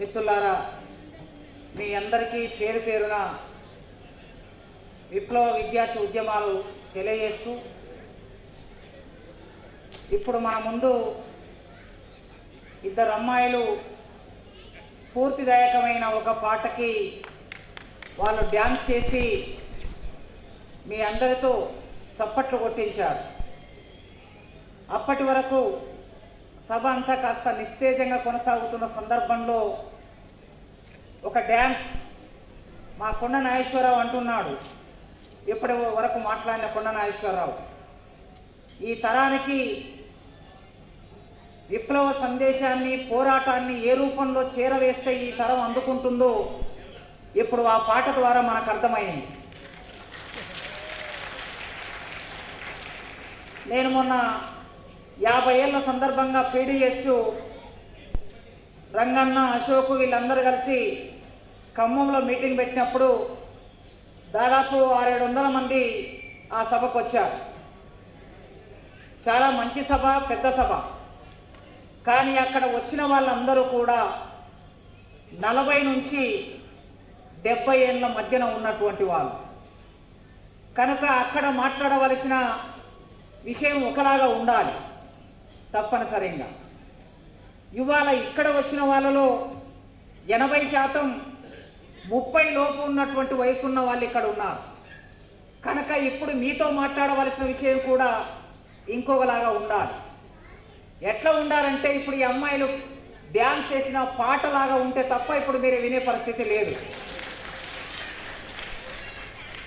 మిత్రులారా మీ అందరికీ పేరు పేరున విప్లవ విద్యార్థి ఉద్యమాలు తెలియజేస్తూ ఇప్పుడు మన ముందు ఇద్దరు అమ్మాయిలు స్ఫూర్తిదాయకమైన ఒక పాటకి వాళ్ళు డ్యాన్స్ చేసి మీ అందరితో చప్పట్లు కొట్టించారు. అప్పటి వరకు సభ అంతా కాస్త నిస్తేజంగా కొనసాగుతున్న సందర్భంలో ఒక డ్యాన్స్ మా కొండ నాగేశ్వరరావు అంటున్నాడు. ఇప్పటి వరకు మాట్లాడిన కొండ నాగేశ్వరరావు. ఈ తరానికి విప్లవ సందేశాన్ని పోరాటాన్ని ఏ రూపంలో చేరవేస్తే ఈ తరం అందుకుంటుందో ఇప్పుడు ఆ పాట ద్వారా మనకు అర్థమైంది. నేను మొన్న యాభై ఏళ్ళ సందర్భంగా పీడిఎస్ రంగన్న అశోక్ వీళ్ళందరూ కలిసి ఖమ్మంలో మీటింగ్ పెట్టినప్పుడు దాదాపు ఆరేడు వందల మంది ఆ సభకు వచ్చారు చాలా మంచి సభ పెద్ద సభ. కానీ అక్కడ వచ్చిన వాళ్ళందరూ కూడా నలభై నుంచి డెబ్బై ఏళ్ళ మధ్యన ఉన్నటువంటి వాళ్ళు. కనుక అక్కడ మాట్లాడవలసిన విషయం ఒకలాగా ఉండాలి తప్పనిసరిగా. ఇవాళ ఇక్కడ వచ్చిన వాళ్ళలో ఎనభై శాతం ముప్పై లోపు ఉన్నటువంటి వయసు ఉన్న వాళ్ళు ఇక్కడ ఉన్నారు. కనుక ఇప్పుడు మీతో మాట్లాడవలసిన విషయం కూడా ఇంకొకలాగా ఉండాలి. ఎట్లా ఉండాలంటే ఇప్పుడు ఈ అమ్మాయిలు డ్యాన్స్ చేసిన పాటలాగా ఉంటే తప్ప ఇప్పుడు మీరు వినే పరిస్థితి లేదు.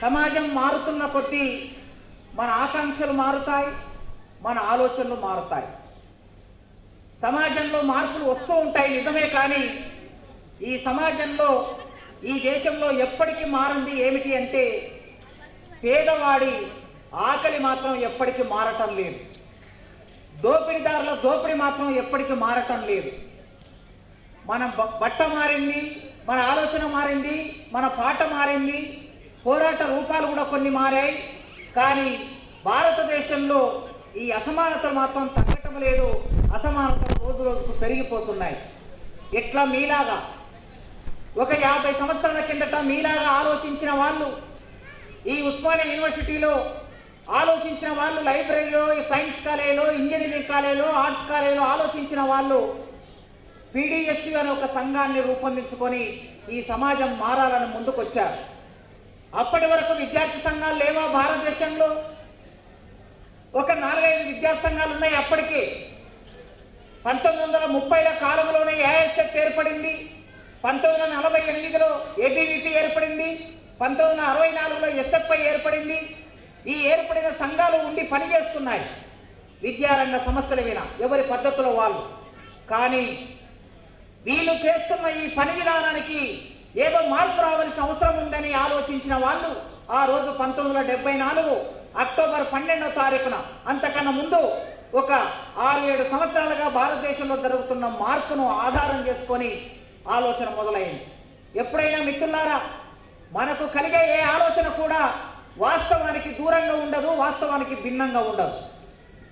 సమాజం మారుతున్న కొద్దీ మన ఆకాంక్షలు మారుతాయి మన ఆలోచనలు మారుతాయి. సమాజంలో మార్పులు వస్తూ ఉంటాయి నిజమే కానీ ఈ సమాజంలో ఈ దేశంలో ఎప్పటికీ మారింది ఏమిటి అంటే పేదవాడి ఆకలి మాత్రం ఎప్పటికీ మారటం లేదు. దోపిడీదారుల దోపిడీ మాత్రం ఎప్పటికీ మారటం లేదు. మన బట్ట మారింది మన ఆలోచన మారింది మన పాట మారింది పోరాట రూపాలు కూడా కొన్ని మారాయి. కానీ భారతదేశంలో ఈ అసమానతలు మాత్రం తగ్గటం లేదు. అసమానతలు రోజు రోజుకు పెరిగిపోతున్నాయి. ఎట్లా మీలాగా? ఒక యాభై సంవత్సరాల కిందట మీలాగా ఆలోచించిన వాళ్ళు ఈ ఉస్మానియా యూనివర్సిటీలో ఆలోచించిన వాళ్ళు లైబ్రరీలో సైన్స్ కాలేజీలో ఇంజనీరింగ్ కాలేజీలో ఆర్ట్స్ కాలేజీలో ఆలోచించిన వాళ్ళు పీడిఎస్యు అనే ఒక సంఘాన్ని రూపొందించుకొని ఈ సమాజం మారాలని ముందుకొచ్చారు. అప్పటి వరకు విద్యార్థి సంఘాలు లేవా భారతదేశంలో? ఒక నాలుగైదు విద్యా సంఘాలు ఉన్నాయి అప్పటికే. పంతొమ్మిది వందల ముప్పైల కాలంలోనే ఏఎస్ఎఫ్ ఏర్పడింది పంతొమ్మిది వందల నలభై ఎనిమిదిలో ఏబీవీపీ ఏర్పడింది పంతొమ్మిది వందల అరవై నాలుగులో ఎస్ఎఫ్ఐ ఏర్పడింది. ఈ ఏర్పడిన సంఘాలు ఉండి పనిచేస్తున్నాయి. విద్యారంగ సమస్యల మీద ఎవరి పద్ధతిలో వాళ్ళు. కానీ వీళ్ళు చేస్తున్న ఈ పని విధానానికి ఏదో మార్పు రావాల్సిన అవసరం ఉందని ఆలోచించిన వాళ్ళు ఆ రోజు పంతొమ్మిది వందల డెబ్బై నాలుగు అక్టోబర్ పన్నెండవ తారీఖున అంతకన్నా ముందు ఒక ఆరు ఏడు సంవత్సరాలుగా భారతదేశంలో జరుగుతున్న మార్పును ఆధారం చేసుకొని ఆలోచన మొదలైంది. ఎప్పుడైనా మిత్రులారా మనకు కలిగే ఏ ఆలోచన కూడా వాస్తవానికి దూరంగా ఉండదు వాస్తవానికి భిన్నంగా ఉండదు.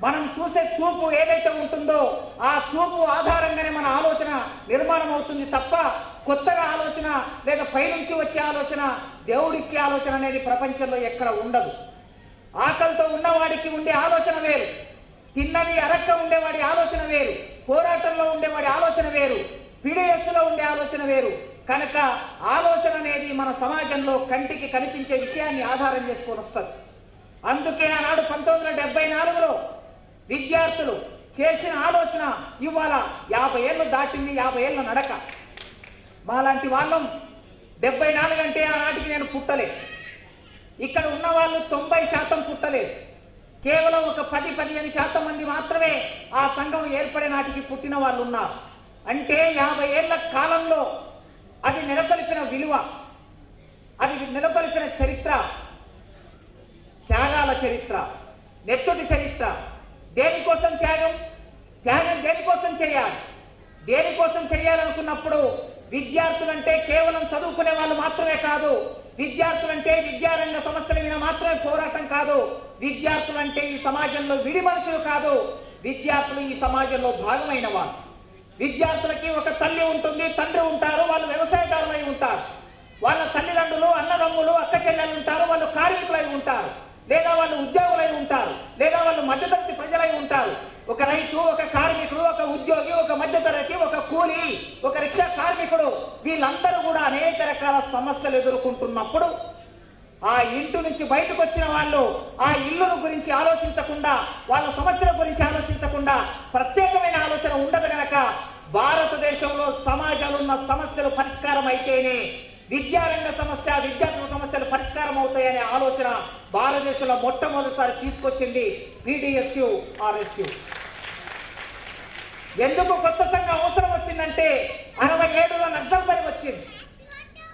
మనం చూసే చూపు ఏదైతే ఉంటుందో ఆ చూపు ఆధారంగానే మన ఆలోచన నిర్మాణం అవుతుంది తప్ప కొత్తగా ఆలోచన లేదా పైనుంచి వచ్చే ఆలోచన దేవుడిచ్చే ఆలోచన అనేది ప్రపంచంలో ఎక్కడ ఉండదు. ఆకలితో ఉన్నవాడికి ఉండే ఆలోచన వేరు. తిన్నది అరక్క ఉండేవాడి ఆలోచన వేరు పోరాటంలో ఉండేవాడి ఆలోచన వేరు పిడిఎస్లో ఉండే ఆలోచన వేరు. కనుక ఆలోచన అనేది మన సమాజంలో కంటికి కనిపించే విషయాన్ని ఆధారం చేసుకొని వస్తుంది. అందుకే ఆనాడు పంతొమ్మిది వందల డెబ్బై నాలుగులో విద్యార్థులు చేసిన ఆలోచన ఇవాళ యాభై ఏళ్ళు దాటింది యాభై ఏళ్ళ నడక. మాలాంటి వాళ్ళం డెబ్బై నాలుగు అంటే ఆనాటికి నేను పుట్టలే. ఇక్కడ ఉన్న వాళ్ళు తొంభై శాతం పుట్టలేదు. కేవలం ఒక పది పదిహేను శాతం మంది మాత్రమే ఆ సంఘం ఏర్పడే నాటికి పుట్టిన వాళ్ళు ఉన్నారు అంటే యాభై ఏళ్ళ కాలంలో అది నెలకొల్పిన విలువ అది నెలకొల్పిన చరిత్ర త్యాగాల చరిత్ర నెత్తుటి చరిత్ర. దేనికోసం త్యాగం? త్యాగం దేనికోసం చేయాలి? దేనికోసం చేయాలనుకున్నప్పుడు విద్యార్థులంటే కేవలం చదువుకునే వాళ్ళు మాత్రమే కాదు విద్యార్థులంటే విద్యారంగ సమస్యల మీద మాత్రమే పోరాటం కాదు. విద్యార్థులంటే ఈ సమాజంలో విడి మనుషులు కాదు. విద్యార్థులు ఈ సమాజంలో భాగమైన వారు విద్యార్థులకి ఒక తల్లి ఉంటుంది తండ్రి ఉంటారు వాళ్ళు వ్యవసాయదారులై ఉంటారు. వాళ్ళ తల్లిదండ్రులు అన్నదమ్ములు అక్క చెల్లెలు ఉంటారు వాళ్ళు కార్మికులై ఉంటారు. లేదా వాళ్ళు ఉద్యోగులై ఉంటారు. లేదా వాళ్ళు మధ్యతరగతి ప్రజలై ఉంటారు. ఒక రైతు ఒక కార్మికుడు ఒక ఉద్యోగి ఒక మధ్యతరగతి ఒక కూలి ఒక రిక్షా కార్మికుడు వీళ్ళందరూ కూడా అనేక రకాల సమస్యలు ఎదుర్కొంటున్నప్పుడు ఆ ఇంటి నుంచి బయటకు వచ్చిన వాళ్ళు ఆ ఇల్లును గురించి ఆలోచించకుండా వాళ్ళ సమస్యల గురించి ఆలోచించకుండా ప్రత్యేకమైన ఆలోచన ఉండదు గనక భారతదేశంలో సమాజంలో ఉన్న సమస్యలు పరిష్కారం అయితేనే విద్యారంగ సమస్య విద్యార్థుల సమస్యలు పరిష్కారం అవుతాయనే ఆలోచన భారతదేశంలో మొట్టమొదటిసారి తీసుకొచ్చింది పీడిఎస్యు ఆర్ఎస్యు. ఎందుకు కొత్త సంఘం అవసరం వచ్చిందంటే అరవై ఏడులో నక్సల్బరి వచ్చింది.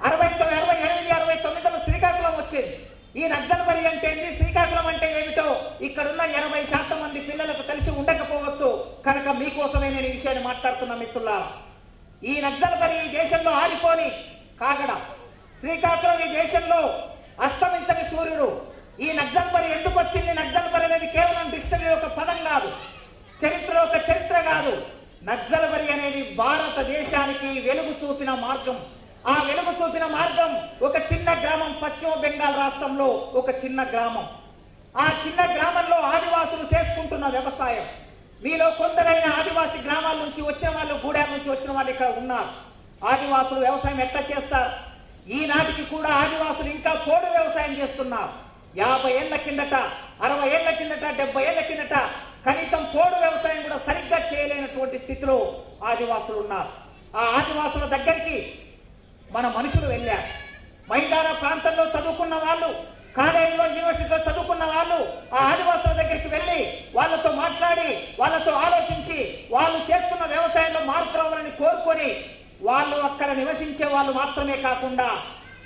అరవై అరవై ఎనిమిది అరవై తొమ్మిదిలో శ్రీకాకుళం వచ్చింది. ఈ నక్సల్బరి అంటే ఏంటి శ్రీకాకుళం అంటే ఏమిటో ఇక్కడున్న ఎనభై శాతం మంది పిల్లలకు తెలిసి ఉండకపోవచ్చు. కనుక మీకోసమే నేను ఈ విషయాన్ని మాట్లాడుతున్నా మిత్రులారా. ఈ నక్సల్బరి దేశంలో ఆరిపోని కాగడ శ్రీకాకుళం ఈ దేశంలో అస్తమించని సూర్యుడు. ఈ నక్సల్ ఎందుకు వచ్చింది? నక్సల్ అనేది కేవలం డిక్షనరీ ఒక పదం కాదు. చరిత్ర ఒక చరిత్ర కాదు. నక్సల్బరి అనేది భారతదేశానికి వెలుగు చూపిన మార్గం. ఆ వెలుగు చూపిన మార్గం ఒక చిన్న గ్రామం పశ్చిమ బెంగాల్ రాష్ట్రంలో ఒక చిన్న గ్రామం. ఆ చిన్న గ్రామంలో ఆదివాసులు చేసుకుంటున్న వ్యవసాయం. మీలో కొందరైన ఆదివాసి గ్రామాల నుంచి వచ్చిన వాళ్ళు గూడెం నుంచి వచ్చిన వాళ్ళు ఇక్కడ ఉన్నారు. ఆదివాసులు వ్యవసాయం ఎట్లా చేస్తారు? ఈనాటికి కూడా ఆదివాసులు ఇంకా పోడు వ్యవసాయం చేస్తున్నారు. యాభై ఏళ్ళ కిందట అరవై ఏళ్ళ కిందట డెబ్బై ఏళ్ళ కిందట కనీసం పోడు వ్యవసాయం కూడా సరిగ్గా చేయలేనటువంటి స్థితిలో ఆదివాసులు ఉన్నారు. ఆ ఆదివాసుల దగ్గరికి మన మనుషులు వెళ్ళారు. మైదాన ప్రాంతంలో చదువుకున్న వాళ్ళు కాలేజీలో యూనివర్సిటీలో చదువుకున్న వాళ్ళు ఆ ఆదివాసుల దగ్గరికి వెళ్ళి వాళ్ళతో మాట్లాడి వాళ్ళతో ఆలోచించి వాళ్ళు చేస్తున్న వ్యవసాయంలో మార్పు రావాలని కోరుకొని వాళ్ళు అక్కడ నివసించే వాళ్ళు మాత్రమే కాకుండా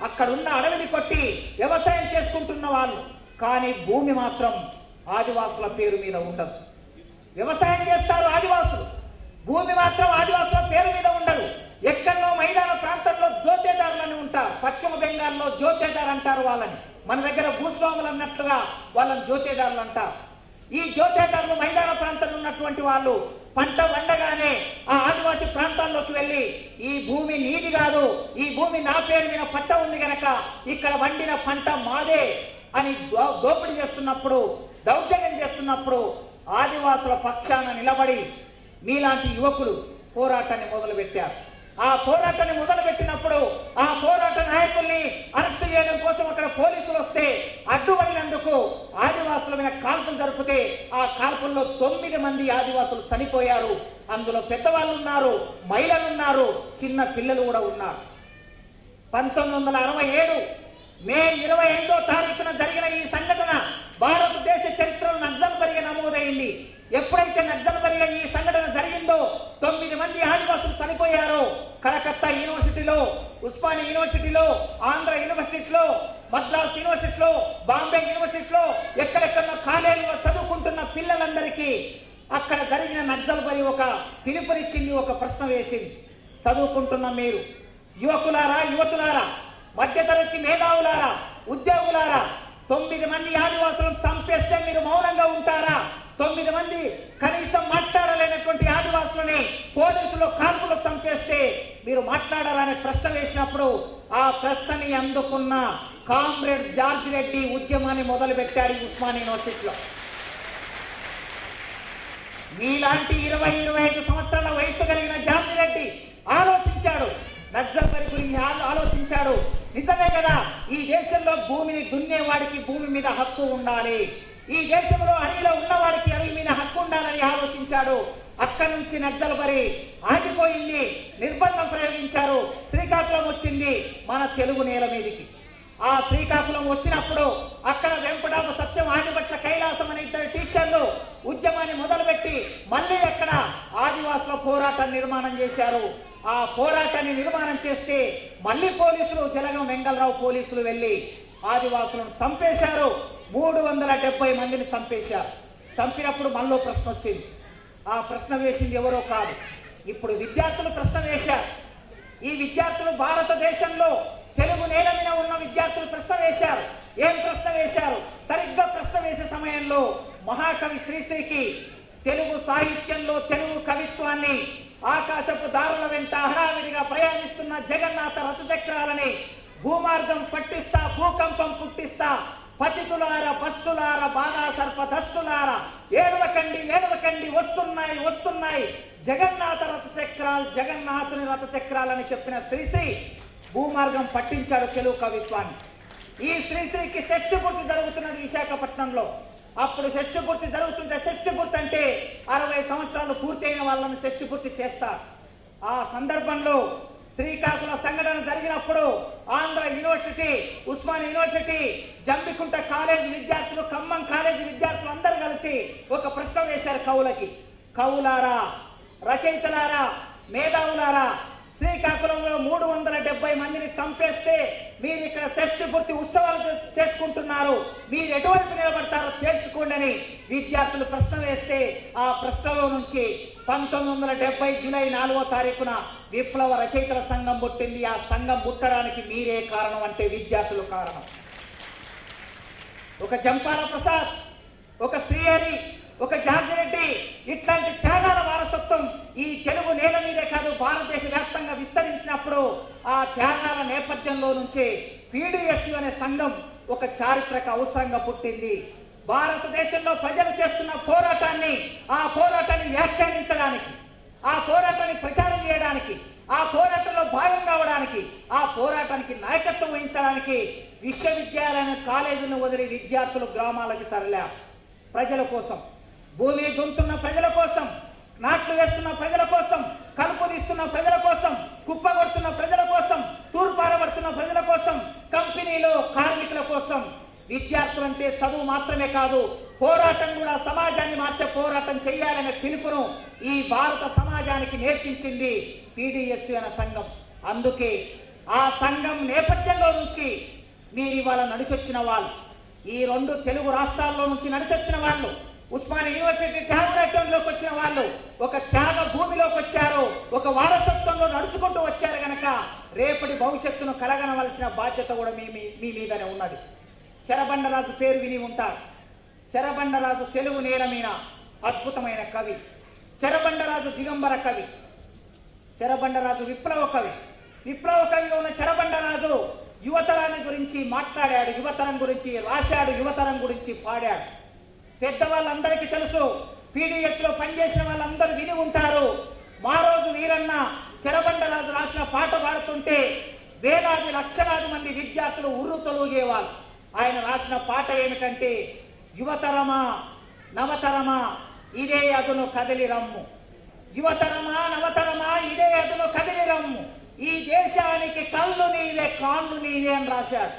అక్కడున్న అడవిని కొట్టి వ్యవసాయం చేసుకుంటున్న వాళ్ళు. కానీ భూమి మాత్రం ఆదివాసుల పేరు మీద ఉండదు. వ్యవసాయం చేస్తారు ఆదివాసులు. భూమి మాత్రం ఆదివాసుల పేరు మీద ఉండదు. ఎక్కడో మైదాన ప్రాంతంలో జ్యోతేదారులని ఉంటారు. పశ్చిమ బెంగాల్లో జ్యోతేదార్ అంటారు వాళ్ళని. మన దగ్గర భూస్వాములు అన్నట్లుగా వాళ్ళని జ్యోతేదారులు అంటారు. ఈ జ్యోతేదారులు మైదాన ప్రాంతంలో ఉన్నటువంటి వాళ్ళు పంట వండగానే ఆ ఆదివాసి ప్రాంతాల్లోకి వెళ్ళి ఈ భూమి నీది కాదు ఈ భూమి నా పేరు మీద పట్ట ఉంది గనక ఇక్కడ వండిన పంట మాదే అని దోపిడీ చేస్తున్నప్పుడు దౌర్జన్యం చేస్తున్నప్పుడు ఆదివాసుల పక్షాన నిలబడి మీలాంటి యువకులు పోరాటాన్ని మొదలుపెట్టారు. ఆ పోరాటాన్ని మొదలుపెట్టినప్పుడు ఆ పోరాట నాయకుల్ని అరెస్ట్ చేయడం కోసం అక్కడ పోలీసులు వస్తే అడ్డుపడినందుకు ఆదివాసుల మీద కాల్పులు జరిపితే ఆ కాల్పుల్లో తొమ్మిది మంది ఆదివాసులు చనిపోయారు. అందులో పెద్దవాళ్ళు ఉన్నారు మహిళలు ఉన్నారు చిన్న పిల్లలు కూడా ఉన్నారు. పంతొమ్మిది వందల అరవై ఏడు మే ఇరవై ఐదో తారీఖున జరిగిన ఈ సంఘటన భారతదేశ చరిత్రలో నక్సల్బరిగా నమోదైంది. ఎప్పుడైతే నక్సల్బరిగా ఈ సంఘటన జరిగిందో తొమ్మిది మంది ఆదివాసులు చనిపోయారో కలకత్తా యూనివర్సిటీలో ఉస్మానియా యూనివర్సిటీలో ఆంధ్ర యూనివర్సిటీలో మద్రాస్ యూనివర్సిటీలో బాంబే యూనివర్సిటీలో ఎక్కడెక్కడో కాలేజీలో చదువుకుంటున్న పిల్లలందరికీ అక్కడ జరిగిన నక్సల్బరి ఒక పిలుపునిచ్చింది ఒక ప్రశ్న వేసింది. చదువుకుంటున్న మీరు యువకులారా యువతులారా మధ్యతరగతి మేధావులారా ఉద్యోగులారా తొమ్మిది మంది ఆదివాసులను చంపేస్తే మీరు మౌనంగా ఉంటారా? తొమ్మిది మంది కనీసం మాట్లాడలేనటువంటి ఆదివాసులని పోలీసులు కాల్పులు చంపేస్తే మీరు మాట్లాడాలనే ప్రశ్న వేసినప్పుడు ఆ ప్రశ్నని అందుకున్న కామ్రేడ్ జార్జ్ రెడ్డి ఉద్యమాన్ని మొదలుపెట్టాడు ఈ యూనివర్సిటీలో. మీలాంటి ఇరవై ఇరవై ఐదు సంవత్సరాల వయసు కలిగిన జార్జి రెడ్డి ఆలోచించాడు నక్సల్బరి గురించి ఆలోచించాడు. నిజమే కదా ఈ దేశంలో భూమిని దున్నేవాడికి భూమి మీద హక్కు ఉండాలి. ఈ దేశంలో అడవిలో ఉన్నవాడికి అడవి మీద హక్కు ఉండాలని ఆలోచించాడు. అక్కడి నుంచి నక్సల్బరి ఆగిపోయింది నిర్బంధం ప్రయోగించారు. శ్రీకాకుళం వచ్చింది మన తెలుగు నేల మీదికి. ఆ శ్రీకాకుళం వచ్చినప్పుడు అక్కడ వెంకటాప సత్యం ఆదిపట్ల కైలాసం అనే ఇద్దరు టీచర్లు ఉద్యమాన్ని మొదలుపెట్టి మళ్ళీ అక్కడ ఆదివాసుల పోరాటాన్ని నిర్మాణం చేశారు. ఆ పోరాటాన్ని నిర్మాణం చేస్తే మళ్ళీ పోలీసులు జలగం వెంగళరావు పోలీసులు వెళ్ళి ఆదివాసులను చంపేశారు. మూడు వందల డెబ్బై మందిని చంపేశారు. చంపినప్పుడు మనలో ప్రశ్న వచ్చింది. ఆ ప్రశ్న వేసింది ఎవరో కాదు. ఇప్పుడు విద్యార్థులు ప్రశ్న వేశారు. ఈ విద్యార్థులు భారతదేశంలో తెలుగు నేల మీద ఉన్న విద్యార్థులు ప్రశ్న వేశారు. ఏం ప్రశ్న వేశారు? సరిగ్గా ప్రశ్న వేసే సమయంలో మహాకవి శ్రీశ్రీకి తెలుగు సాహిత్యంలో తెలుగు కవిత్వాన్ని ఆకాశపు దారుల వెంట హడావిడిగా ప్రయాణిస్తున్న జగన్నాథ రథచక్రాలని భూమార్గం పట్టిస్తా భూకంపం పుట్టిస్తా పతితులార పస్తులార బాలా సర్పధస్తులార ఏడవకండి ఏడవకండి వస్తున్నాయి వస్తున్నాయి. జగన్నాథ రథ చక్రాలు జగన్నాథుని రథ చక్రాలని చెప్పిన శ్రీశ్రీ భూమార్గం పట్టించాడు తెలుగు కవిత్వాన్ని. ఈ శ్రీశ్రీకి షష్ఠపూర్తి జరుగుతున్నది విశాఖపట్నంలో. అప్పుడు షష్ఠపూర్తి జరుగుతుంటే షష్ఠపూర్తి అంటే అరవై సంవత్సరాలు పూర్తయిన వాళ్ళని షష్ఠపూర్తి చేస్తారు. ఆ సందర్భంలో శ్రీకాకుళ సంఘటన జరిగినప్పుడు Andhra university Osman university Jambikunta college విద్యార్థులు ఖమ్మం కాలేజ్ విద్యార్థులు అందరూ కలిసి ఒక ప్రశ్న వేశారు కవులకి. కవులారా రచయితలారా మేధావులారా శ్రీకాకుళంలో మూడు వందల డెబ్బై మందిని చంపేస్తే మీరు ఇక్కడ షష్ఠి పూర్తి ఉత్సవాలు చేసుకుంటున్నారు. మీరు ఎటువైపు నిలబడతారో తేల్చుకోండి అని విద్యార్థులు ప్రశ్న వేస్తే ఆ ప్రశ్నలో నుంచి పంతొమ్మిది వందల డెబ్బై జూలై నాలుగో తారీఖున విప్లవ రచయితల సంఘం పుట్టింది. ఆ సంఘం పుట్టడానికి మీరే కారణం అంటే విద్యార్థులు కారణం. ఒక జంపాల ప్రసాద్ ఒక శ్రీహరి ఒక జార్జి రెడ్డి ఇట్లాంటి త్యాగాల వారసత్వం ఈ తెలుగు నేల మీదే కాదు భారతదేశ వ్యాప్తంగా విస్తరించినప్పుడు ఆ త్యాగాల నేపథ్యంలో నుంచే పీడిఎస్యు అనే సంఘం ఒక చారిత్రక అవసరంగా పుట్టింది. భారతదేశంలో ప్రజలు చేస్తున్న పోరాటాన్ని ఆ పోరాటాన్ని వ్యాఖ్యానించడానికి ఆ పోరాటాన్ని ప్రచారం చేయడానికి ఆ పోరాటంలో భాగం కావడానికి ఆ పోరాటానికి నాయకత్వం వహించడానికి విశ్వవిద్యాలయం కాలేజీలను వదిలి విద్యార్థులు గ్రామాలకు తరలా. ప్రజల కోసం భూమి దుంతున్న ప్రజల కోసం నాట్లు వేస్తున్న ప్రజల కోసం కలుపు తీస్తున్న ప్రజల కోసం కుప్పగొడుతున్న ప్రజల కోసం తూర్పారబడుతున్న ప్రజల కోసం కంపెనీలో కార్మికుల కోసం. విద్యార్థులంటే చదువు మాత్రమే కాదు పోరాటం కూడా సమాజాన్ని మార్చే పోరాటం చేయాలనే పిలుపును ఈ భారత సమాజానికి నేర్పించింది పీడిఎస్ అనే సంఘం. అందుకే ఆ సంఘం నేపథ్యంలో నుంచి మీరు ఇవాళ నడిచొచ్చిన వాళ్ళు ఈ రెండు తెలుగు రాష్ట్రాల్లో నుంచి నడిచొచ్చిన వాళ్ళు ఉస్మాన్ యూనివర్సిటీ త్యాగరాజ్యంలోకి వచ్చిన వాళ్ళు ఒక త్యాగ భూమిలోకి వచ్చారు ఒక వారసత్వంలో నడుచుకుంటూ వచ్చారు గనక రేపటి భవిష్యత్తును కలగనవలసిన బాధ్యత కూడా మీ మీ- మీ మీదనే ఉన్నది. చెరబండరాజు పేరు విని ఉంటారు. చెరబండరాజు తెలుగు నేల మీద అద్భుతమైన కవి. చెరబండరాజు దిగంబర కవి. చెరబండరాజు విప్లవ కవి. విప్లవ కవిగా ఉన్న చెరబండరాజు యువతరాన్ని గురించి మాట్లాడాడు యువతరం గురించి రాశాడు యువతరం గురించి పాడాడు. పెద్దవాళ్ళందరికీ తెలుసు పీడిఎస్లో పనిచేసిన వాళ్ళందరూ విని ఉంటారు. మా రోజు వీరన్న చెరబండరాజు రాసిన పాట పాడుతుంటే వేలాది లక్షలాది మంది విద్యార్థులు ఉర్రు తొలుగేవాళ్ళు ఆయన రాసిన పాట ఏమిటంటే యువతరమా నవతరమా ఇదే అదును కదిలి రమ్ము. యువతరమా నవతరమా ఇదే అదును కదిలి రమ్ము. ఈ దేశానికి కళ్ళు నీవే కాళ్ళు నీవే అని రాశాడు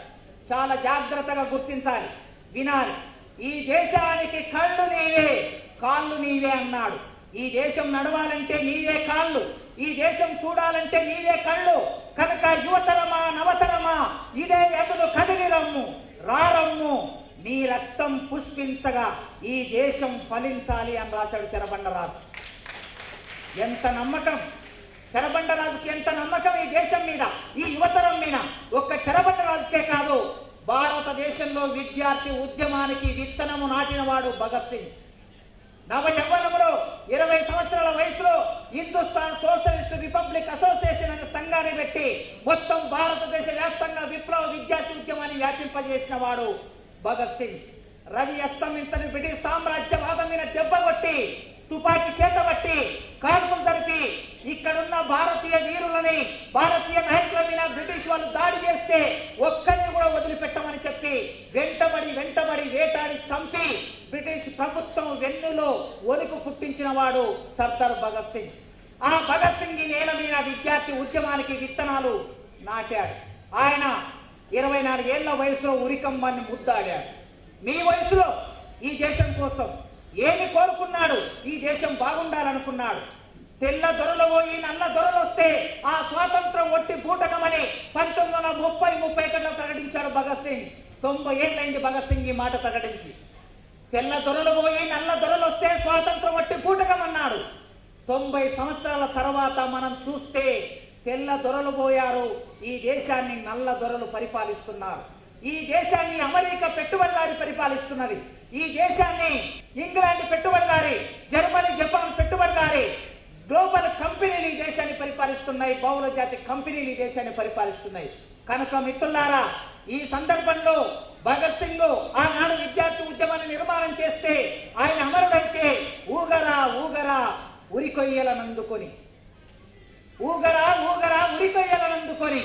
చాలా జాగ్రత్తగా గుర్తించాలి వినాలి. ఈ దేశానికి కళ్ళు నీవే కాళ్ళు నీవే అన్నాడు. ఈ దేశం నడవాలంటే నీవే కాళ్ళు ఈ దేశం చూడాలంటే నీవే కళ్ళు. కనుక యువతరమా నవతరమా ఇదే ఎదురు కదిలి రమ్ము రారమ్ము నీ రక్తం పుష్పించగా ఈ దేశం ఫలించాలి అని రాశాడు చెరబండరాజు. ఎంత నమ్మకం? చెరబండరాజుకి ఎంత నమ్మకం ఈ దేశం మీద ఈ యువతరం మీద? ఒక్క చెరబండరాజుకే కాదు భారతదేశంలో విద్యార్థి ఉద్యమానికి విత్తనము నాటినవాడు భగత్ సింగ్. నవ యవ్వనంలో ఇరవై సంవత్సరాల వయసులో హిందుస్థాన్ సోషలిస్ట్ రిపబ్లిక్ అసోసియేషన్ అనే సంఘాన్ని పెట్టి మొత్తం భారతదేశ వ్యాప్తంగా విప్లవ విద్యార్థి ఉద్యమాన్ని వ్యాపింపజేసిన వాడు భగత్ సింగ్. రవి అస్తమించని బ్రిటిష్ సామ్రాజ్యవాదం మీద దెబ్బ కొట్టి తుపాకీ చేతబట్టి కాల్పులు జరిపి ఇక్కడున్న భారతీయ వీరులని భారతీయ నాయకుల మీద బ్రిటిష్ వాళ్ళు దాడి చేస్తే ఒక్కరిని కూడా వదిలిపెట్టమని చెప్పి వెంటబడి వెంటబడి వేటాడి చంపి బ్రిటిష్ ప్రభుత్వం వెన్నులో వణుకు పుట్టించిన వాడు సర్దార్ భగత్ సింగ్. ఆ భగత్ సింగ్ నేల మీద విద్యార్థి ఉద్యమానికి విత్తనాలు నాటాడు. ఆయన ఇరవై నాలుగేళ్ళ వయసులో ఉరికంబాన్ని ముద్దాడాడు. మీ వయసులో ఈ దేశం కోసం ఏమి కోరుకున్నాడు? ఈ దేశం బాగుండాలనుకున్నాడు. తెల్ల దొరలు పోయి నల్ల దొరలు వస్తే ఆ స్వాతంత్రం ఒట్టి బూటకమని పంతొమ్మిది వందల ముప్పై ముప్పై ఒకటిలో ప్రకటించాడు భగత్ సింగ్. తొంభై ఏళ్ళైంది భగత్ సింగ్ ఈ మాట ప్రకటించి. తెల్ల దొరలు పోయి నల్ల దొరలు వస్తే స్వాతంత్రం ఒట్టి బూటకమన్నాడు తొంభై సంవత్సరాల తర్వాత మనం చూస్తే తెల్ల దొరలు పోయారు. ఈ దేశాన్ని నల్ల దొరలు పరిపాలిస్తున్నారు. ఈ దేశాన్ని అమెరికా పెట్టుబడిదారి పరిపాలిస్తున్నది. ఈ దేశాన్ని ఇంగ్లాండ్ పెట్టుబడిదారి జర్మనీ జపాన్ పెట్టుబడిదారి గ్లోబల్ కంపెనీలు ఈ దేశాన్ని పరిపాలిస్తున్నాయి బహుళ జాతి కంపెనీలు ఈ దేశాన్ని పరిపాలిస్తున్నాయి. కనుక మిత్రులారా ఈ సందర్భంలో భగత్ సింగ్ ఆనాడు విద్యార్థి ఉద్యమాన్ని నిర్మాణం చేస్తే ఆయన అమరుడైతే ఊగరా ఊగరా ఉరికొయ్యలనందుకొని. ఊగరా ఊగరా ఉరికొయ్యలనందుకొని.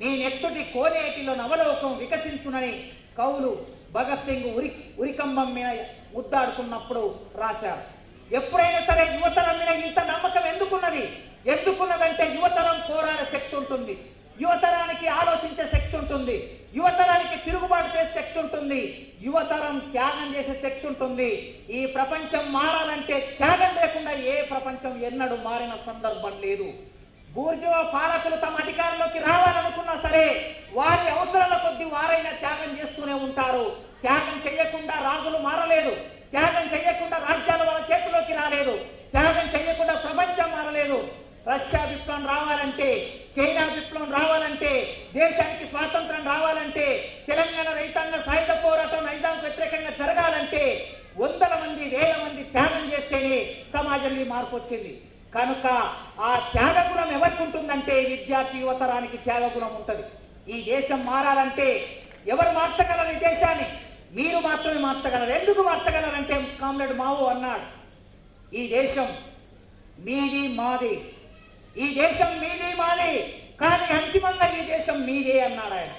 నేనెత్తుటి కోనేటిలో నవలోకం వికసించునని కవులు భగత్ సింగ్ ఉరి ఉరికంబం మీద ముద్దాడుతున్నప్పుడు రాశారు. ఎప్పుడైనా సరే యువతరం మీద ఇంత నమ్మకం ఎందుకున్నది? ఎందుకున్నదంటే యువతరం పోరాడే శక్తి ఉంటుంది. యువతరానికి ఆలోచించే శక్తి ఉంటుంది. యువతరానికి తిరుగుబాటు చేసే శక్తి ఉంటుంది. యువతరం త్యాగం చేసే శక్తి ఉంటుంది. ఈ ప్రపంచం మారాలంటే త్యాగం లేకుండా ఏ ప్రపంచం ఎన్నడూ మారిన సందర్భం లేదు. బూర్జువా పాలకులు తమ అధికారంలోకి రావాలనుకున్నా సరే వారి అవసరాల కొద్దీ వారైనా త్యాగం చేస్తూనే ఉంటారు. త్యాగం చేయకుండా రాజులు మారలేదు. త్యాగం చేయకుండా రాజ్యాలు వాళ్ళ చేతిలోకి రాలేదు. త్యాగం చేయకుండా ప్రపంచం మారలేదు. రష్యా విప్లవం రావాలంటే చైనా విప్లవం రావాలంటే దేశానికి స్వాతంత్రం రావాలంటే తెలంగాణ రైతాంగ సాయుధ పోరాటం నైజాం వ్యతిరేకంగా జరగాలంటే వందల మంది వేల మంది త్యాగం చేస్తేనే సమాజంలో మార్పు వచ్చింది. కనుక ఆ త్యాగ గుణం ఎవరికి ఉంటుందంటే విద్యార్థి యువతరానికి త్యాగ గుణం ఉంటుంది. ఈ దేశం మారాలంటే ఎవరు మార్చగలరు ఈ దేశాన్ని? మీరు మాత్రమే మార్చగలరు. ఎందుకు మార్చగలరంటే కామ్రేడ్ మావు అన్నాడు. ఈ దేశం మీది మాది. ఈ దేశం మీది మాది. కానీ అంతిమంగా ఈ దేశం మీదే అన్నాడు ఆయన.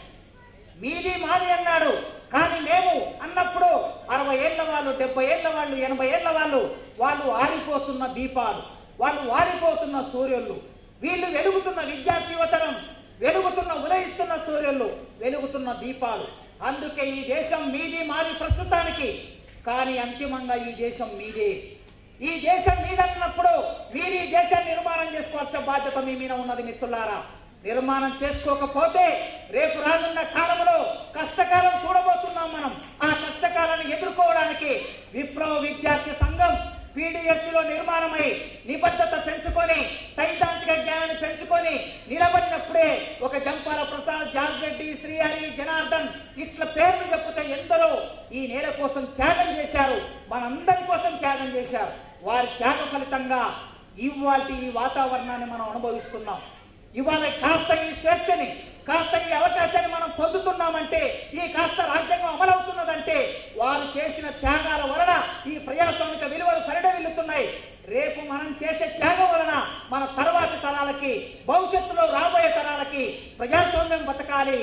మీది మాది అన్నాడు. కానీ మేము అన్నప్పుడు అరవై ఏళ్ళ వాళ్ళు డెబ్బై ఏళ్ళ వాళ్ళు ఎనభై ఏళ్ళ వాళ్ళు వాళ్ళు ఆరిపోతున్న దీపాలు వాళ్ళు వారిపోతున్న సూర్యుళ్ళు వీళ్ళు వెలుగుతున్న విద్యార్థి యువతరం వెలుగుతున్న ఉదయిస్తున్న సూర్యుళ్ళు వెలుగుతున్న దీపాలు. అందుకే ఈ దేశం మీది మాది ప్రస్తుతానికి. కానీ అంతిమంగా ఈ దేశం మీదే. ఈ దేశం మీదన్నప్పుడు మీరు ఈ దేశాన్ని నిర్మాణం చేసుకోవాల్సిన బాధ్యత మీ మీద ఉన్నది మిత్రులారా. నిర్మాణం చేసుకోకపోతే రేపు రానున్న కాలంలో కష్టకాలం చూడబోతున్నాం మనం. ఆ కష్టకాలాన్ని ఎదుర్కోవడానికి విప్లవ విద్యార్థి సంఘం PDS లో నిర్మాణమై నిబద్ధత పెంచుకొని సైద్ధాంతిక జ్ఞానాన్ని పెంచుకొని నిలబడినప్పుడే ఒక జంపాల ప్రసాద్ జార్జ్ రెడ్డి శ్రీహరి జనార్దన్ ఇట్ల పేర్లు చెప్పుతే ఎందరో ఈ నేల కోసం త్యాగం చేశారు. మనందరి కోసం త్యాగం చేశారు. వారి త్యాగ ఫలితంగా ఇవాటి ఈ వాతావరణాన్ని మనం అనుభవిస్తున్నాం. ఇవాళ కాస్త ఈ స్వేచ్ఛని కాస్త ఈ అవకాశాన్ని మనం పొందుతున్నామంటే ఈ కాస్త రాజ్యాంగం అమలవుతున్నదంటే వారు చేసిన త్యాగాల వలన ఈ ప్రజాస్వామిక విలువలు పరిడవిల్లుతున్నాయి రేపు మనం చేసే త్యాగం వలన మన తర్వాతి తరాలకి భవిష్యత్తులో రాబోయే తరాలకి ప్రజాస్వామ్యం బతకాలి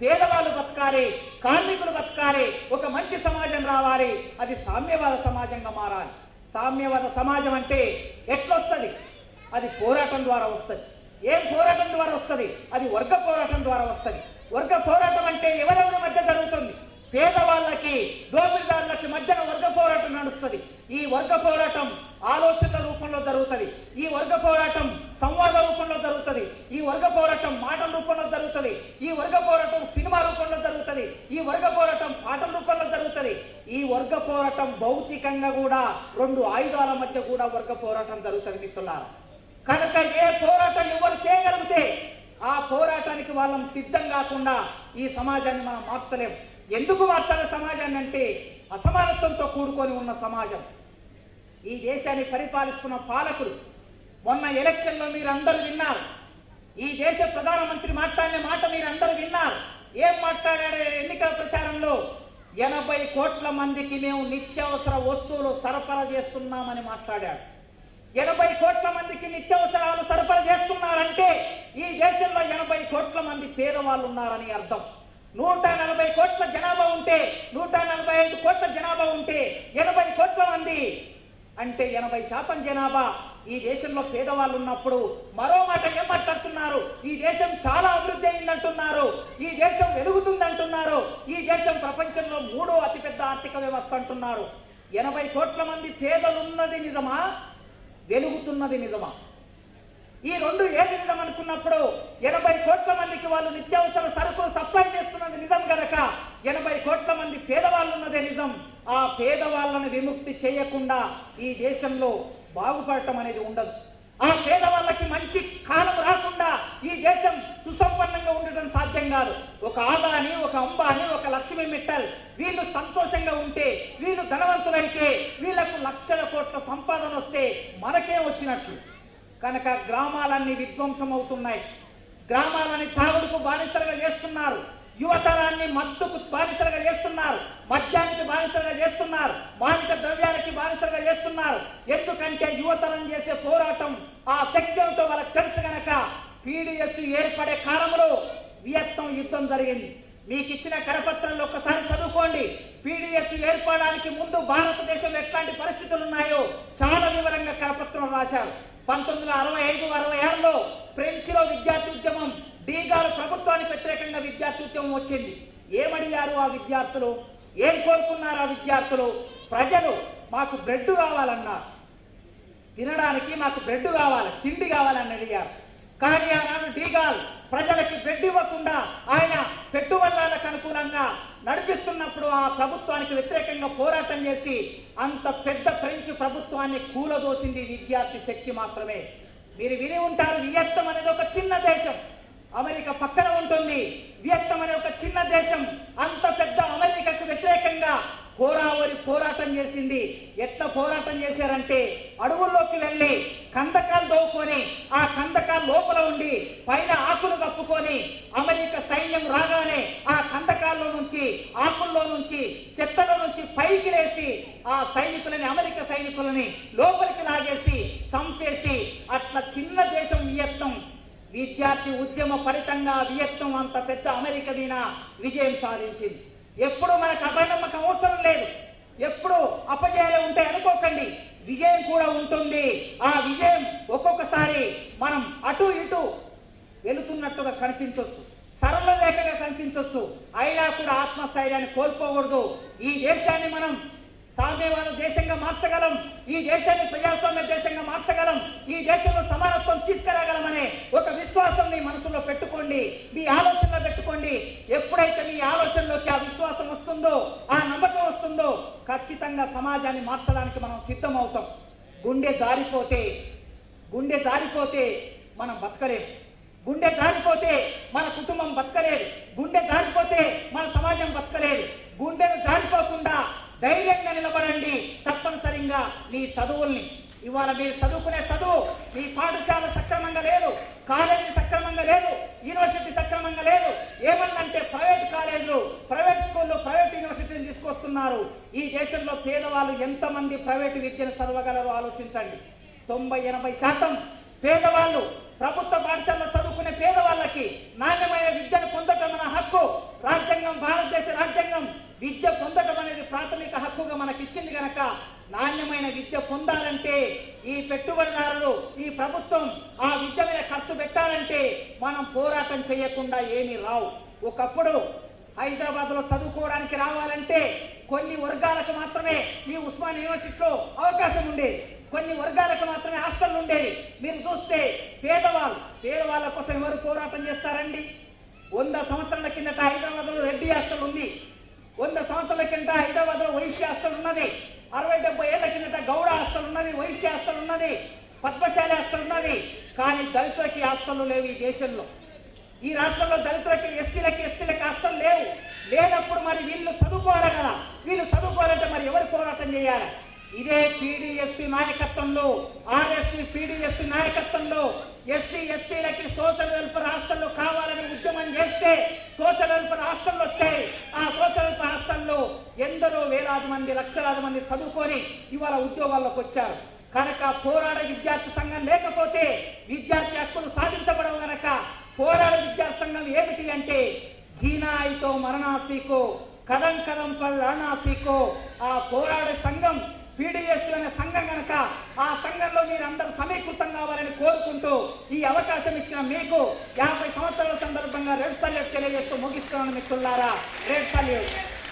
పేదవాళ్ళు బతకాలి కార్మికులు బతకాలి ఒక మంచి సమాజం రావాలి అది సామ్యవాద సమాజంగా మారాలి. సామ్యవాద సమాజం అంటే ఎట్లొస్తుంది? అది పోరాటం ద్వారా వస్తుంది. ఏం పోరాటం ద్వారా వస్తుంది అది వర్గ పోరాటం ద్వారా వస్తుంది వర్గ పోరాటం అంటే ఎవరెవరి మధ్య జరుగుతుంది పేదవాళ్ళకి దోపిడిదారులకి మధ్యన వర్గ పోరాటం నడుస్తుంది ఈ వర్గ పోరాటం ఆలోచనల రూపంలో జరుగుతుంది ఈ వర్గ పోరాటం సంవాద రూపంలో జరుగుతుంది ఈ వర్గ పోరాటం మాటల రూపంలో జరుగుతుంది ఈ వర్గ పోరాటం సినిమా రూపంలో జరుగుతుంది ఈ వర్గ పోరాటం పాటల రూపంలో జరుగుతుంది ఈ వర్గ పోరాటం భౌతికంగా కూడా రెండు ఆయుధాల మధ్య కూడా వర్గ పోరాటం జరుగుతుంది మిత్రులారా కనుక ఏ పోరాటం ఎవరు చేయగలిగితే ఆ పోరాటానికి వాళ్ళం సిద్ధం కాకుండా ఈ సమాజాన్ని మనం మార్చలేం. ఎందుకు మార్చాలి సమాజాన్ని అంటే అసమానత్వంతో కూడుకొని ఉన్న సమాజం. ఈ దేశాన్ని పరిపాలిస్తున్న పాలకులు మొన్న ఎలక్షన్లో మీరు అందరూ విన్నారు. ఈ దేశ ప్రధానమంత్రి మాట్లాడిన మాట మీరు అందరూ విన్నారు. ఏం మాట్లాడాడు ఎన్నికల ప్రచారంలో? ఎనభై కోట్ల మందికి మేము నిత్యావసర వస్తువులు సరఫరా చేస్తున్నామని మాట్లాడాడు. ఎనభై కోట్ల మందికి నిత్యావసరాలు సరఫరా చేస్తున్నారంటే ఈ దేశంలో ఎనభై కోట్ల మంది పేదవాళ్ళు ఉన్నారని అర్థం. నూట నలభై కోట్ల జనాభా ఉంటే నూట నలభై ఐదు కోట్ల జనాభా ఉంటే ఎనభై కోట్ల మంది. అంటే ఎనభై శాతం జనాభా ఈ దేశంలో పేదవాళ్ళు ఉన్నప్పుడు మరో మాట ఏం మాట్లాడుతున్నారు? ఈ దేశం చాలా అభివృద్ధి అయిందంటున్నారు. ఈ దేశం వెలుగుతుందంటున్నారు. ఈ దేశం ప్రపంచంలో మూడో అతిపెద్ద ఆర్థిక వ్యవస్థ అంటున్నారు. ఎనభై కోట్ల మంది పేదలున్నది నిజమా? వెలుగుతున్నది నిజమా? ఈ రెండు ఏది నిజం అనుకున్నప్పుడు ఎనభై కోట్ల మందికి వాళ్ళు నిత్యావసర సరుకులు సప్లై చేస్తున్నది నిజం గనక ఎనభై కోట్ల మంది పేదవాళ్ళు ఉన్నదే నిజం. ఆ పేదవాళ్ళను విముక్తి చేయకుండా ఈ దేశంలో బాగుపడటం అనేది ఉండదు. ఆ పేదవాళ్ళకి మంచి కాలం రాకుండా ఈ దేశం సుసంపన్నంగా ఉండటం సాధ్యం కాదు. ఒక ఆదాని ఒక అంబాని ఒక లక్ష్మీ మిట్టల్ వీళ్ళు సంతోషంగా ఉంటే వీళ్ళు ధనవంతులైతే వీళ్ళకు లక్షల కోట్ల సంపాదన వస్తే మనకే వచ్చినట్లు. కనుక గ్రామాలన్నీ విధ్వంసం అవుతున్నాయి గ్రామాలని తాగుడుకు బానిసలుగా చేస్తున్నారు. యువతరాన్ని మత్తుకు బానిసలుగా చేస్తున్నారు. మద్యానికి బానిసలుగా చేస్తున్నారు. మానిక ద్రవ్యానికి బానిసలుగా చేస్తున్నారు. ఎందుకంటే యువతరం చేసే పోరాటం ఆ శక్తితో వాళ్ళకి తెలుసు గనక పీడిఎస్ ఏర్పడే కాలంలో వియత్నం యుద్ధం జరిగింది. మీకు ఇచ్చిన కరపత్రంలో ఒకసారి చదువుకోండి. పీడిఎస్ ఏర్పడడానికి ముందు భారతదేశంలో ఎట్లాంటి పరిస్థితులు ఉన్నాయో చాలా వివరంగా కరపత్రం రాశారు. పంతొమ్మిది వందల అరవై ఐదు అరవై ఆరులో ఫ్రెంచ్లో విద్యార్థి ఉద్యమం డీగాలు ప్రభుత్వానికి వ్యతిరేకంగా విద్యార్థి ఉద్యమం వచ్చింది. ఏమడిగారు ఆ విద్యార్థులు? ఏం కోరుకున్నారు ఆ విద్యార్థులు? ప్రజలు మాకు బ్రెడ్ కావాలన్నారు. తినడానికి మాకు బ్రెడ్ కావాలి తిండి కావాలని అడిగారు. కానీ ఆనాడు డీగాల్ ప్రజలకి బ్రెడ్ ఇవ్వకుండా ఆయన పెట్టుబడులకు అనుకూలంగా నడిపిస్తున్నప్పుడు ఆ ప్రభుత్వానికి వ్యతిరేకంగా పోరాటం చేసి అంత పెద్ద ఫ్రెంచ్ ప్రభుత్వాన్ని కూలదోసింది విద్యార్థి శక్తి మాత్రమే. మీరు విని ఉంటారు వియత్తం అనేది ఒక చిన్న దేశం. అమెరికా పక్కన ఉంటుంది. వియత్నం అనే ఒక చిన్న దేశం. అంత పెద్ద అమెరికాకు వ్యతిరేకంగా హోరావరి పోరాటం చేసింది. ఎట్లా పోరాటం చేశారంటే అడవుల్లోకి వెళ్ళి కందకాలు దోవుకొని ఆ కందకాలు లోపల ఉండి పైన ఆకులు కప్పుకొని అమెరికా సైన్యం రాగానే ఆ కందకాల్లో నుంచి ఆకుల్లో నుంచి చెత్తలో నుంచి పైకి లేసి ఆ సైనికులని అమెరికా సైనికులని లోపలికి లాగేసి చంపేసి అట్లా చిన్న దేశం వియత్నం విద్యార్థి ఉద్యమ ఫలితంగా వియత్నం అంత పెద్ద అమెరికా మీద విజయం సాధించింది. ఎప్పుడు మనకు అపనమ్మకం అవసరం లేదు. ఎప్పుడు అపజయాలు ఉంటాయి అనుకోకండి. విజయం కూడా ఉంటుంది. ఆ విజయం ఒక్కొక్కసారి మనం అటు ఇటు వెళుతున్నట్లుగా కనిపించవచ్చు సరళ రేఖగా కనిపించవచ్చు అయినా కూడా ఆత్మస్థైర్యాన్ని కోల్పోకూడదు. ఈ దేశాన్ని మనం సామ్యవాద దేశంగా మార్చగలం. ఈ దేశాన్ని ప్రజాస్వామ్య దేశంగా మార్చగలం. ఈ దేశంలో సమానత్వం తీసుకురాగలమనే ఒక విశ్వాసం మీ మనసులో పెట్టుకోండి. మీ ఆలోచనలో పెట్టుకోండి. ఎప్పుడైతే మీ ఆలోచనలోకి ఆ విశ్వాసం వస్తుందో ఆ నమ్మకం వస్తుందో ఖచ్చితంగా సమాజాన్ని మార్చడానికి మనం సిద్ధం అవుతాం గుండె జారిపోతే గుండె జారిపోతే మనం బతకలేం. గుండె జారిపోతే మన కుటుంబం బతకలేదు. గుండె జారిపోతే మన సమాజం బతకలేదు. గుండెను జారిపోకుండా ధైర్యంగా నిలబడండి. తప్పనిసరిగా మీ చదువుల్ని. ఇవాళ మీరు చదువుకునే చదువు మీ పాఠశాల సక్రమంగా లేదు కాలేజీ సక్రమంగా లేదు యూనివర్సిటీ సక్రమంగా లేదు. ఏమన్నంటే ప్రైవేట్ కాలేజీలు ప్రైవేట్ స్కూళ్ళు ప్రైవేట్ యూనివర్సిటీలు తీసుకొస్తున్నారు. ఈ దేశంలో పేదవాళ్ళు ఎంతమంది ప్రైవేట్ విద్యను చదవగలరో ఆలోచించండి. తొంభై ఎనభై శాతం పేదవాళ్ళు ప్రభుత్వ పాఠశాలలో చదువుకునే పేదవాళ్ళకి నాణ్యమైన విద్యను పొందటం మన హక్కు. రాజ్యాంగం భారతదేశ రాజ్యాంగం విద్య పొందటం అనేది ప్రాథమిక హక్కుగా మనకి ఇచ్చింది కనుక నాణ్యమైన విద్య పొందాలంటే ఈ పెట్టుబడిదారులు ఈ ప్రభుత్వం ఆ విద్య మీద ఖర్చు పెట్టాలంటే మనం పోరాటం చేయకుండా ఏమీ రావు. ఒకప్పుడు హైదరాబాద్లో చదువుకోవడానికి రావాలంటే కొన్ని వర్గాలకు మాత్రమే ఈ ఉస్మాన్ యూనివర్సిటీలో అవకాశం ఉండేది. కొన్ని వర్గాలకు మాత్రమే హాస్టల్ ఉండేది. మీరు చూస్తే పేదవాళ్ళు పేదవాళ్ళ కోసం ఎవరు పోరాటం చేస్తారండి? వంద సంవత్సరాల కిందట హైదరాబాద్లో రెడ్డి హాస్టల్ ఉంది. వంద సంవత్సరాల కింద హైదరాబాద్లో వైశ్య హాస్టల్ ఉన్నది. అరవై డెబ్బై ఏళ్ళ కిందట గౌడ హాస్టల్ ఉన్నది వైశ్య హాస్టల్ ఉన్నది పద్మశాలి హాస్టల్ ఉన్నది. కానీ దళితులకి హాస్టల్ లేవు ఈ దేశంలో. ఈ రాష్ట్రంలో దళితులకి ఎస్సీలకి ఎస్టీలకి హాస్టల్ లేవు. లేనప్పుడు మరి వీళ్ళు చదువుకోవాలి కదా. వీళ్ళు చదువుకోవాలంటే మరి ఎవరు పోరాటం చేయాలి? ఇదే పీడిఎస్సి నాయకత్వంలో ఆర్ఎస్సి పీడిఎస్సి నాయకత్వంలో ఎస్సీ ఎస్టీలకి సోషల్ వెల్ఫేర్ హాస్టల్లో కావాలని ఉద్యమం చేస్తే సోషల్ వెల్ఫేర్ హాస్టల్ వచ్చాయి. ఆ సోషల్ వెల్ఫేర్ హాస్టల్లో ఎందరో వేలాది మంది లక్షలాది మంది చదువుకొని ఇవాళ ఉద్యోగాల్లోకి వచ్చారు. కనుక పోరాడే విద్యార్థి సంఘం లేకపోతే విద్యార్థి హక్కులు సాధించబడవు కనుక పోరాడే విద్యార్థి సంఘం ఏమిటి అంటే జీనాయితో మరణాసీకో కదం కదం పళ్ళానాసీకో ఆ పోరాడే సంఘం పీడిఎస్ అనే సంఘం కనుక ఆ సంఘంలో మీరు అందరూ సమీకృతం కావాలని కోరుకుంటూ ఈ అవకాశం ఇచ్చిన మీకు యాభై సంవత్సరాల సందర్భంగా రెడ్ సల్యూట్ తెలియజేస్తూ ముగిస్తున్నాను మిత్రులారా. Red salute.